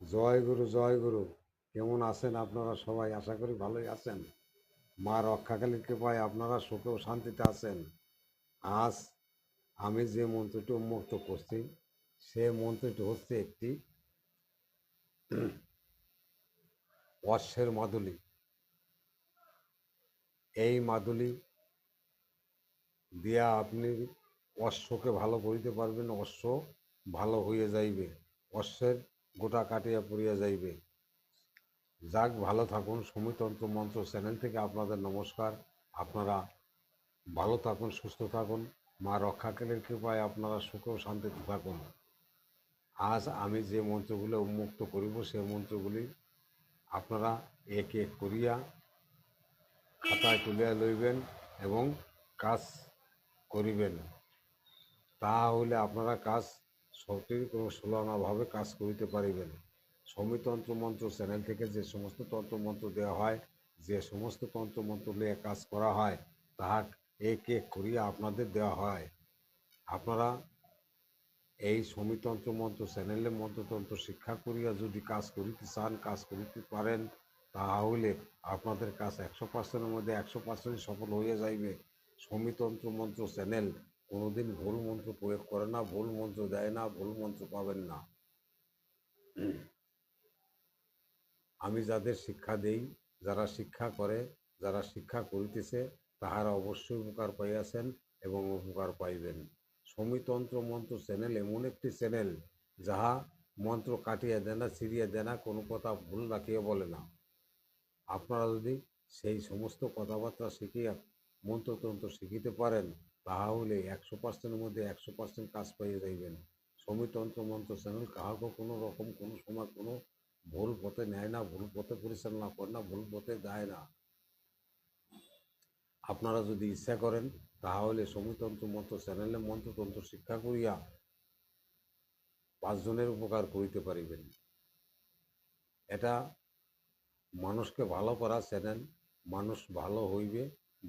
জয় গুরু জয় গুরু। কেমন আছেন আপনারা সবাই? আশা করি ভালোই আছেন। মা রক্ষাকালীর কৃপায় আপনারা সুখে ও শান্তিতে আছেন। আজ আমি যে মন্ত্রটি উন্মুক্ত করছি, সে মন্ত্রটি হচ্ছে একটি অশ্বের মাদুলি। এই মাদুলি দিয়া আপনি অশ্বকে ভালো করিতে পারবেন, অশ্ব ভালো হয়ে যাইবে। অশ্বের গোটা কাটিয়া পড়িয়া যাইবে। যাক, ভালো থাকুন। সমিতন্ত্র মন্ত্র চ্যানেল থেকে আপনাদের নমস্কার। আপনারা ভালো থাকুন, সুস্থ থাকুন। মা রক্ষাকালীর কৃপায় আপনারা সুখে ও শান্তিতে থাকুন। আজ আমি যে মন্ত্রগুলো উন্মুক্ত করিব, সেই মন্ত্রগুলি আপনারা এক এক করিয়া খাতায় তুলিয়া লইবেন এবং কাজ করিবেন। তাহলে আপনারা কাজ সঠিক ও সুলনাভাবে কাজ করিতে পারিবেন। সমিতন্ত্র মন্ত্র চ্যানেল থেকে যে সমস্ত তন্ত্রমন্ত্র দেওয়া হয়, যে সমস্ত তন্ত্রমন্ত্র নিয়ে কাজ করা হয় তাহা এক এক করিয়া আপনাদের দেওয়া হয়। আপনারা এই সমিতন্ত্র মন্ত্র চ্যানেলে মন্ত্রতন্ত্র শিক্ষা করিয়া যদি কাজ করিতে চান, কাজ করিতে পারেন, তাহলে আপনাদের কাজ একশো পার্সেন্টের মধ্যে একশো পার্সেন্ট সফল হয়ে যাইবে। সমিতন্ত্র মন্ত্র চ্যানেল কোনোদিন ভুল মন্ত্র প্রয়োগ করে না, ভুল মন্ত্র দেয় না, ভুল মন্ত্র পাবেন না। আমি যাদের শিক্ষা দেই, যারা শিক্ষা করে, যারা শিক্ষা করিতেছে, তাহারা অবশ্যই উপকার পাইয়াছেন এবং উপকার পাইবেন। সমিতন্ত্র মন্ত্র চ্যানেল এমন একটি চ্যানেল, যাহা মন্ত্র কাটিয়ে দেয় না, ছিঁড়িয়ে দেয় না, কোনো কথা ভুল রাখিয়ে বলে না। আপনারা যদি সেই সমস্ত কথাবার্তা শিখিয়া মন্ত্রতন্ত্র শিখিতে পারেন তাহলে একশো পার্সেন্টের মধ্যে একশো পার্সেন্ট কাজ পাইয়ে যাইবেন সমিতন্ত্র মন্ত্র চ্যানেল কাহাকে কোনো রকম কোনো সময় কোনো ভুল পথে নেয় না, ভুল পথে পরিচালনা করে না, ভুল পথে দেয় না। আপনারা যদি ইচ্ছা করেন, তাহলে সমিতন্ত্র মন্ত্র চ্যানেলে মন্ত্রতন্ত্র শিক্ষা করিয়া পাঁচজনের উপকার করিতে পারিবেন। এটা মানুষকে ভালো করা চ্যানেল, মানুষ ভালো হইবে,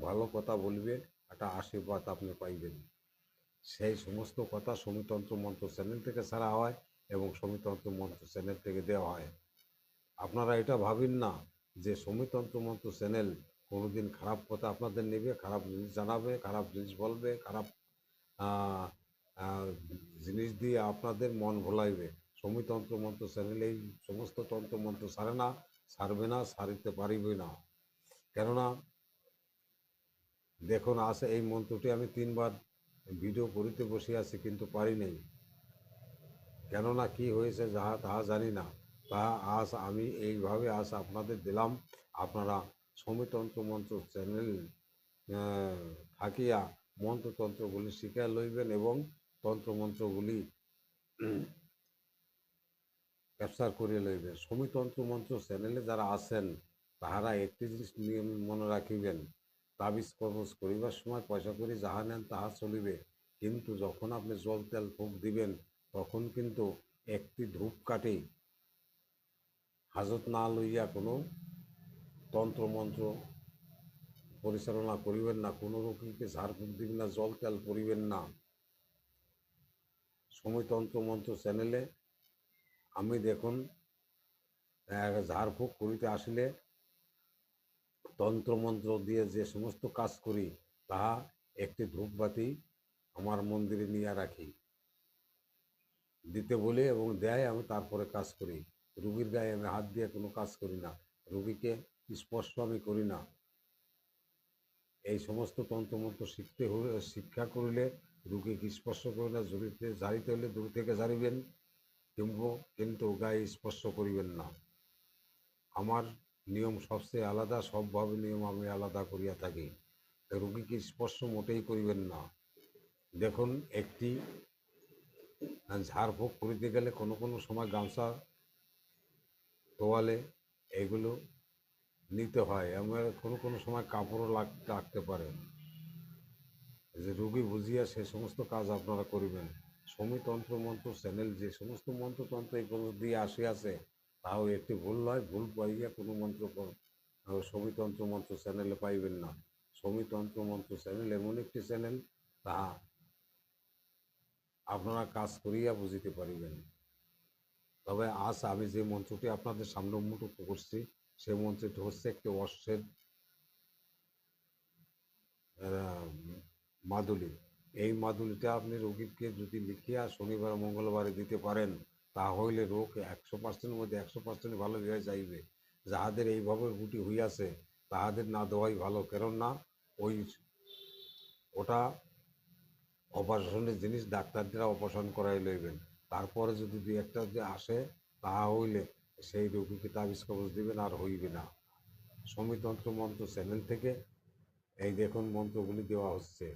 ভালো কথা বলবে একটা আশীর্বাদ আপনি পাইবেন। সেই সমস্ত কথা সমিতন্ত্র মন্ত্র চ্যানেল থেকে ছাড়া হয় এবং সমিতন্ত্র মন্ত্র চ্যানেল থেকে দেওয়া হয়। আপনারা এটা ভাবেন না যে সমিতন্ত্র মন্ত্র চ্যানেল কোনোদিন খারাপ কথা আপনাদের নেবে, খারাপ জিনিস জানাবে, খারাপ জিনিস বলবে, খারাপ জিনিস দিয়ে আপনাদের মন ভোলাইবে। সমিতন্ত্র মন্ত্র চ্যানেল এই সমস্ত তন্ত্র মন্ত্র সারে না সারবে না সারিতে পারিবে না। কেননা দেখুন, আজ এই মন্ত্রটি আমি তিনবার ভিডিও করিতে বসে আছি, কিন্তু পারি নাই। কেননা কি হয়েছে যাহা তাহা জানি না, তা আজ আমি এইভাবে আজ আপনাদের দিলাম। আপনারা সমিতন্ত্র মন্ত্র চ্যানেল থাকিয়া মন্ত্রতন্ত্রগুলি শিখা লইবেন এবং তন্ত্রমন্ত্রগুলি ক্যাপচার করিয়া লইবেন। সমিতন্ত্র মন্ত্র চ্যানেলে যারা আছেন, তাহারা একটি জিনিস মনে রাখিবেন। তাবিজ কবজ করিবার সময় পয়সা করি যাহা নেন তাহা চলিবে। কিন্তু যখন আপনি জল, তেল ফুক দিবেন, তখন কিন্তু একটি ধূপকাঠি হাজত না লইয়া কোনো তন্ত্রমন্ত্র পরিচালনা করিবেন না, কোনো রোগীকে ঝাড়ফুঁক দিবেন না, জল, তেল পরিবেন না। সময়তন্ত্র মন্ত্র চ্যানেলে আমি দেখুন ঝাড়ফুঁক করিতে আসলে তন্ত্রমন্ত্র দিয়ে যে সমস্ত কাজ করি তাহা একটি ধূপবাতি আমার মন্দিরে নিয়ে রাখি। দিতে বলে এবং দেয় আমি তারপরে কাজ করি। রুগীর গায়ে আমি হাত দিয়ে কোনো কাজ করি না। রুগীকে স্পর্শ আমি করি না। এই সমস্ত তন্ত্রমন্ত্র শিখতে হলে, শিক্ষা করিলে রুগীকে স্পর্শ করি না, জড়িতে জারিতে হলে দূর থেকে জারিবেন, কিন্তু কিন্তু গায়ে স্পর্শ করিবেন না। আমার নিয়ম সবচেয়ে আলাদা সবভাবে নিয়ম আমি আলাদা করিয়া থাকি। রুগীকে স্পর্শ মোটেই করিবেন না। দেখুন, একটি ঝাড়ফুঁক করিতে গেলে কোনো কোনো সময় গামছা, তোয়ালে এগুলো নিতে হয়। আমার কোনো কোনো সময় কাপড়ও লাগ, লাগতে পারে। যে রুগী বুঝিয়া সে সমস্ত কাজ আপনারা করিবেন। সমিতন্ত্র মন্ত্র, চ্যানেল যে সমস্ত মন্ত্রতন্ত্র পর্যন্ত দিয়ে আসিয়াছে তাও একটি ভুল নয়, ভুল পাইয়া কোনো মন্ত্র সমিতন্ত্র মন্ত্র চ্যানেলে পাইবেন না। সমিতন্ত্র মন্ত্র চ্যানেল এমন একটি চ্যানেল তাহা আপনারা কাজ করিয়া বুঝিতে পারিবেন। তবে আজ আমি যে মন্ত্রটি আপনাদের সামনে উন্মুক্ত করছি সেই মন্ত্রটি হচ্ছে একটি অশ্বের মাদুলি। এই মাদুলিটা আপনি রোগীকে যদি লিখিয়া শনিবার, মঙ্গলবারে দিতে পারেন তাহলে রোগ একশো পার্সেন্টের মধ্যে একশো পার্সেন্ট ভালো হয়ে যাইবে। যাহাদের এইভাবে গুটি হইয়াছে, তাহাদের না দেওয়াই ভালো। কেননা ওই ওটা অপারেশনের জিনিস ডাক্তাররা অপারেশন করাই লইবেন। তারপরে যদি দুই একটা যে আসে তাহা হইলে সেই রোগীকে তাবিজ কবজ দিবেন আর হইবে না। সমিতন্ত্র মন্ত্র চ্যানেল থেকে এই দেখুন মন্ত্রগুলি দেওয়া হচ্ছে।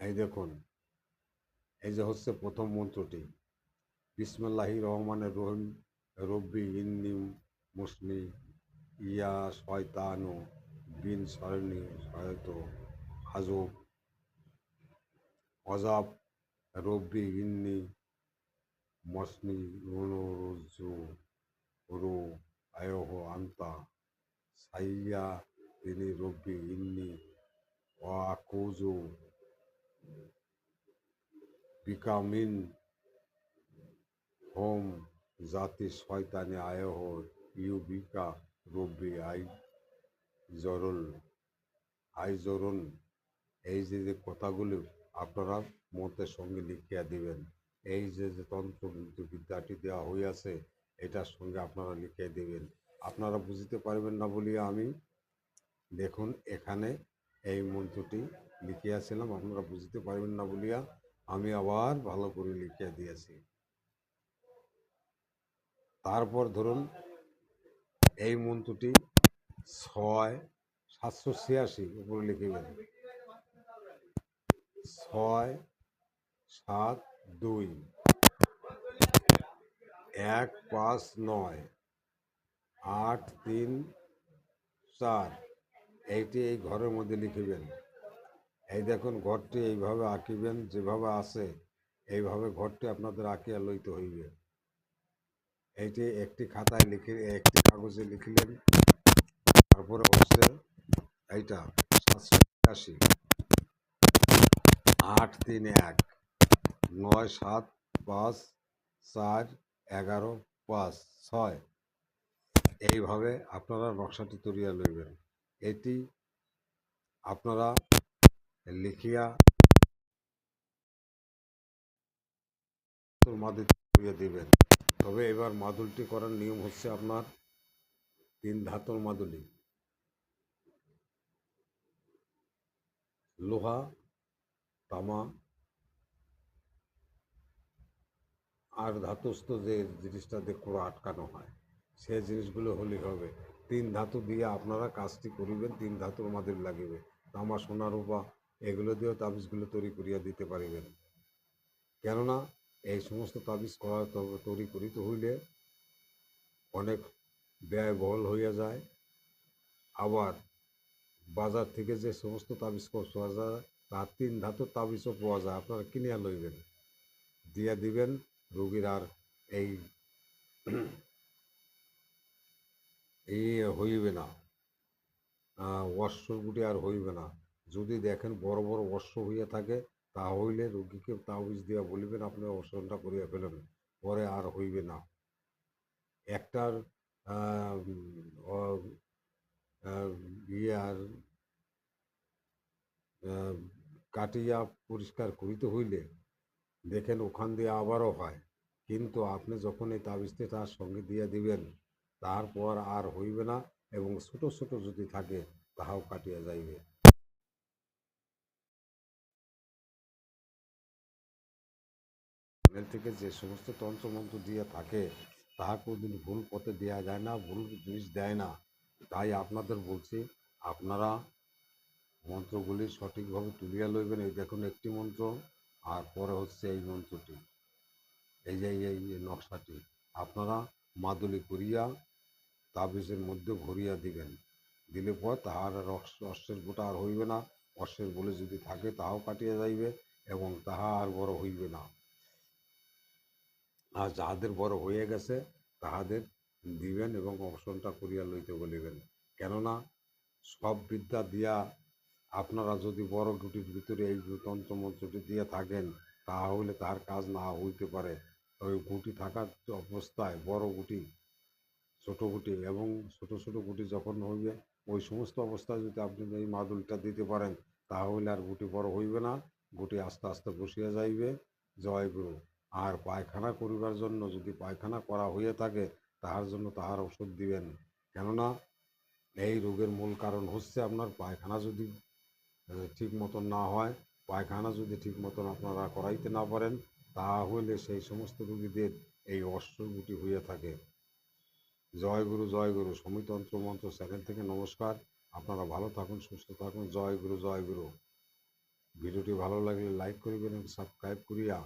এই দেখুন, এই যে হচ্ছে প্রথম মন্ত্রটি, বিসমুল্লাহি রহমানের রহিম, রব্বি ইন্নি মুসমি ইয়া শয়তানু বিন সরণি সয়ত আজব অজাব, রব্বি ইন্নি মসনি রু আয়হ আন্তা, সাইয়া তিনি রব্বি ইন্নি ওয়াকুজু বিকামিন হোম জাতি শয়তানে আয়হ ইউবিকা রব্বি আই জরুল আই জরুন এই যে যে কথাগুলি আপনারা মতের সঙ্গে লিখিয়া দিবেন এই যে যে তন্ত্র বিদ্যাটি দেওয়া হইয়াছে এটার সঙ্গে আপনারা লিখিয়া দিবেন আপনারা বুঝতে পারবেন না বলিয়া আমি দেখুন এখানে এই মন্ত্রটি লিখিয়াছিলাম, আপনারা বুঝতে পারবেন না বলিয়া আমি আবার ভালো করে লিখিয়া দিয়েছি। তারপর ধরুন, এই মন্ত্রটি ছয়, সাতশো ছিয়াশি উপরে লিখিবেন ছয়, সাত, দুই, এক, পাঁচ, নয়, আট, তিন, চার এইটি এই ঘরের মধ্যে লিখিবেন। এই দেখুন, ঘরটি এইভাবে আঁকিবেন, যেভাবে আছে, এইভাবে ঘরটি আপনাদের আঁকিয়া লইতে হইবে। এইটি একটি খাতায় লিখে, একটি কাগজে লিখিলেন, তারপরে হচ্ছে এইটা, সাতশো একাশি। আট তিন এক, নয় সাত পাঁচ, চার এগারো পাঁচ, ছয়। এইভাবে আপনারা নকশাটি তৈরিয়া লইবেন। এটি আপনারা লিখিয়া দিবেন। তবে এবার মাদুলটি করার নিয়ম হচ্ছে আপনার তিন ধাতুর মাদুলি লোহা, তামা, আর ধাতুস্থ যে জিনিসটা দিয়ে কোড়া আটকানো হয়, সে জিনিসগুলো হলে হবে। তিন ধাতু দিয়ে আপনারা কাজটি করিবেন, তিন ধাতুর আমাদের লাগিবে। তামা, সোনা, রূপা, এগুলো দিয়েও তাবিজগুলো তৈরি করিয়া দিতে পারিবেন। কেননা এই সমস্ত তাবিজ করা তৈরি করিতে হইলে অনেক ব্যয়বহুল হইয়া যায়। আবার বাজার থেকে যে সমস্ত তাবিজ পাওয়া যায়, তার তিন ধাতুর তাবিজও পাওয়া যায়, আপনারা কিনিয়া লইবেন। দিয়া দিবেন, রুগীর আর এই এই হইবে না। অশ্বগুটি আর হইবে না। যদি দেখেন বড় বড় অশ্ব হইয়া থাকে তা হইলে রোগীকে তাবিজ দিয়া বলিবেন, আপনি অশ্বটা করিয়া ফেলেন, পরে আর হইবে না। একটার ইয়ে আর কাটিয়া পরিষ্কার করিতে হইলে, দেখেন ওখান দিয়ে আবারও হয়। কিন্তু আপনি যখন এই তাবিজটি তার সঙ্গে দিয়ে দিবেন তারপর আর হইবে না এবং ছোট ছোট যদি থাকে, তাহাও কাটিয়া যাইবে। থেকে যে সমস্ত তন্ত্রমন্ত্র দিয়ে থাকে, তাহা কোনোদিন ভুল পথে দেওয়া যায় না, ভুল জিনিস দেয় না। তাই আপনাদের বলছি, আপনারা মন্ত্রগুলি সঠিকভাবে তুলিয়া লইবেন। এই দেখুন একটি মন্ত্র, আর পরে হচ্ছে এই মন্ত্রটি। এই যে এই নকশাটি। আপনারা মাদুলি করিয়া তাবিজের মধ্যে ভরিয়া দিবেন। দিলে পর তাহার আর অশ্ব- অশ্বের গোটা আর হইবে না। অশ্বের বলে যদি থাকে তাহাও কাটিয়া যাইবে এবং তাহা আর বড় হইবে না। আর যাহাদের বড় হয়ে গেছে তাহাদের দিবেন এবং অপশনটা করিয়া লইতে বলিবেন। কেননা সব বিদ্যা দিয়া আপনারা যদি বড় গুটির ভিতরে এই তন্ত্র মন্ত্রটি দিয়া থাকেন তাহলে তার কাজ না হইতে পারে। ওই গুটি থাকার অবস্থায় বড় গুটি ছোট গুটি এবং ছোট ছোট গুটি যখন হইবে, ওই সমস্ত অবস্থায় যদি আপনি এই মাদুলটা দিতে পারেন, তাহলে আর গুটি বড় হইবে না। গুটি আস্তে আস্তে বসিয়া যাইবে। জয় গুরু। আর পায়খানা করিবার জন্য যদি পায়খানা করা হইয়া থাকে, তাহার জন্য তাহার ওষুধ দিবেন। কেননা, এই রোগের মূল কারণ হচ্ছে আপনার পায়খানা যদি ঠিক মতন না হয়, পায়খানা যদি ঠিক মতন আপনারা করাইতে না পারেন, তাহলে সেই সমস্ত রুগীদের এই অশ্বগুটি হইয়া থাকে। জয় গুরু জয় গুরু। সমিতন্ত্র মন্ত্র চ্যানেল থেকে নমস্কার। আপনারা ভালো থাকুন, সুস্থ থাকুন। জয় গুরু জয় গুরু। ভিডিওটি ভালো লাগলে লাইক করিবেন এবং সাবস্ক্রাইব করিয়া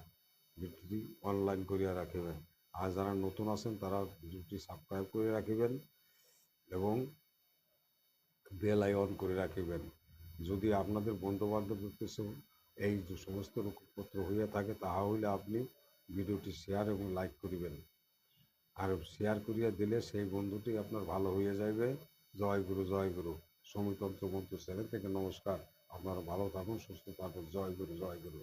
ভিডিওটি অনলাইন করিয়া রাখিবেন। আর যারা নতুন আছেন, তারা ভিডিওটি সাবস্ক্রাইব করে রাখিবেন এবং বেল আইকন করে রাখিবেন। যদি আপনাদের বন্ধু বান্ধবের কাছে এই সমস্ত রোগপত্র হইয়া থাকে, তাহা হইলে আপনি ভিডিওটি শেয়ার এবং লাইক করিবেন। আর শেয়ার করিয়া দিলে সেই বন্ধুটি আপনার ভালো হয়ে যাবে জয় গুরু জয় গুরু। সমিতন্ত্র বন্ধু চ্যানেল থেকে নমস্কার। আপনারা ভালো থাকুন, সুস্থ থাকুন। জয় গুরু জয় গুরু।